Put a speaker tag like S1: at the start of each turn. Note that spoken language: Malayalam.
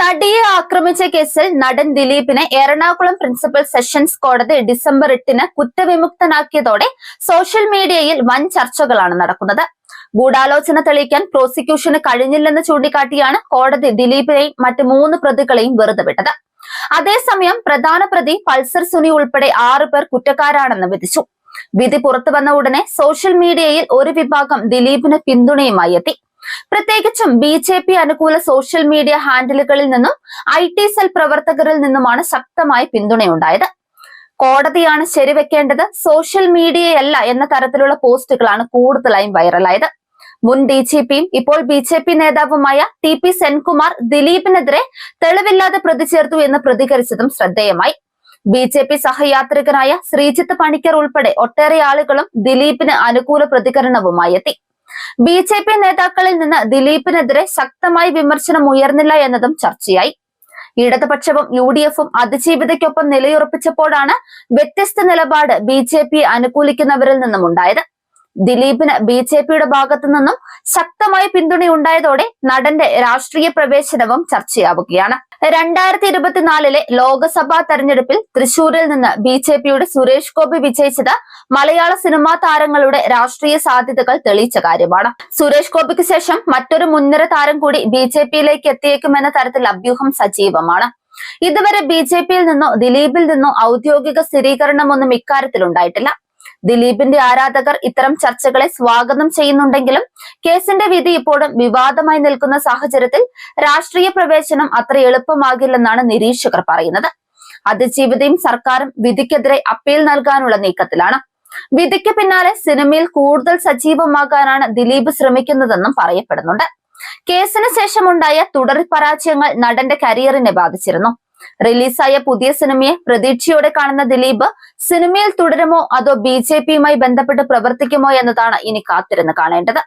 S1: നടിയെ ആക്രമിച്ച കേസിൽ നടൻ ദിലീപിനെ എറണാകുളം പ്രിൻസിപ്പൽ സെഷൻസ് കോടതി ഡിസംബർ എട്ടിന് കുറ്റവിമുക്തനാക്കിയതോടെ സോഷ്യൽ മീഡിയയിൽ വൻ ചർച്ചകളാണ് നടക്കുന്നത്. ഗൂഢാലോചന തെളിയിക്കാൻ പ്രോസിക്യൂഷന് കഴിഞ്ഞില്ലെന്ന് ചൂണ്ടിക്കാട്ടിയാണ് കോടതി ദിലീപിനെയും മറ്റ് മൂന്ന് പ്രതികളെയും വെറുതെ വിട്ടത്. അതേസമയം പ്രധാന പ്രതി പൾസർ സുനി ഉൾപ്പെടെ ആറു പേർ കുറ്റക്കാരാണെന്ന് വിധിച്ചു. വിധി പുറത്തു വന്ന ഉടനെ സോഷ്യൽ മീഡിയയിൽ ഒരു വിഭാഗം ദിലീപിന് പിന്തുണയുമായി എത്തി. പ്രത്യേകിച്ചും ബി ജെ പി അനുകൂല സോഷ്യൽ മീഡിയ ഹാൻഡിലുകളിൽ നിന്നും ഐ ടി സെൽ പ്രവർത്തകരിൽ നിന്നുമാണ് ശക്തമായ പിന്തുണയുണ്ടായത്. കോടതിയാണ് ശരിവെക്കേണ്ടത്. സോഷ്യൽ മീഡിയയല്ല എന്ന തരത്തിലുള്ള പോസ്റ്റുകളാണ് കൂടുതലായും വൈറലായത്. മുൻ ഡി ജി പിയും ഇപ്പോൾ ബി ജെ പി നേതാവുമായ ടി പി സെൻകുമാർ ദിലീപിനെതിരെ തെളിവില്ലാതെ പ്രതിചേർത്തു എന്ന് പ്രതികരിച്ചതും ശ്രദ്ധേയമായി. ബി ജെ പി സഹയാത്രികനായ ശ്രീജിത്ത് പണിക്കർ ഉൾപ്പെടെ ഒട്ടേറെ ആളുകളും ദിലീപിന് അനുകൂല പ്രതികരണവുമായി എത്തി. ബി ജെ പി നേതാക്കളിൽ നിന്ന് ദിലീപിനെതിരെ ശക്തമായി വിമർശനം ഉയർന്നില്ല എന്നതും ചർച്ചയായി. ഇടതുപക്ഷവും യു ഡി എഫും അതിജീവിതയ്ക്കൊപ്പം നിലയുറപ്പിച്ചപ്പോഴാണ് വ്യത്യസ്ത നിലപാട് ബി ജെ പി അനുകൂലിക്കുന്നവരിൽ നിന്നും ഉണ്ടായത്. ദിലീപിന് ബി ജെ പിയുടെ ഭാഗത്തു നിന്നും ശക്തമായ പിന്തുണയുണ്ടായതോടെ നടന്റെ രാഷ്ട്രീയ പ്രവേശനവും ചർച്ചയാവുകയാണ്. രണ്ടായിരത്തി ഇരുപത്തിനാലിലെ ലോക്സഭാ തെരഞ്ഞെടുപ്പിൽ തൃശൂരിൽ നിന്ന് ബി ജെ പിയുടെ സുരേഷ് ഗോപി വിജയിച്ചത് മലയാള സിനിമാ താരങ്ങളുടെ രാഷ്ട്രീയ സാധ്യതകൾ തെളിയിച്ച കാര്യമാണ്. സുരേഷ് ഗോപിക്ക് ശേഷം മറ്റൊരു മുൻനിര താരം കൂടി ബി ജെ പിയിലേക്ക് എത്തിയേക്കുമെന്ന തരത്തിൽ അഭ്യൂഹം സജീവമാണ്. ഇതുവരെ ബി ജെ പിയിൽ നിന്നോ ദിലീപിൽ നിന്നോ ഔദ്യോഗിക സ്ഥിരീകരണമൊന്നും ഇക്കാര്യത്തിൽ ഉണ്ടായിട്ടില്ല ദിലീപിന്റെ ആരാധകർ ഇത്തരം ചർച്ചകളെ സ്വാഗതം ചെയ്യുന്നുണ്ടെങ്കിലും കേസിന്റെ വിധി ഇപ്പോഴും വിവാദമായി നിൽക്കുന്ന സാഹചര്യത്തിൽ രാഷ്ട്രീയ പ്രവേശനം അത്ര എളുപ്പമാകില്ലെന്നാണ് നിരീക്ഷകർ പറയുന്നത്. അതിജീവിതയും സർക്കാരും വിധിക്കെതിരെ അപ്പീൽ നൽകാനുള്ള നീക്കത്തിലാണ്. വിധിക്ക് പിന്നാലെ സിനിമയിൽ കൂടുതൽ സജീവമാകാനാണ് ദിലീപ് ശ്രമിക്കുന്നതെന്നും പറയപ്പെടുന്നുണ്ട്. കേസിന് ശേഷമുണ്ടായ തുടർ പരാജയങ്ങൾ നടന്റെ കരിയറിനെ ബാധിച്ചിരുന്നു. റിലീസായ പുതിയ സിനിമയെ പ്രതീക്ഷയോടെ കാണുന്ന ദിലീപ് സിനിമയിൽ തുടരുമോ അതോ ബി ബന്ധപ്പെട്ട് പ്രവർത്തിക്കുമോ എന്നതാണ് ഇനി കാത്തിരുന്ന് കാണേണ്ടത്.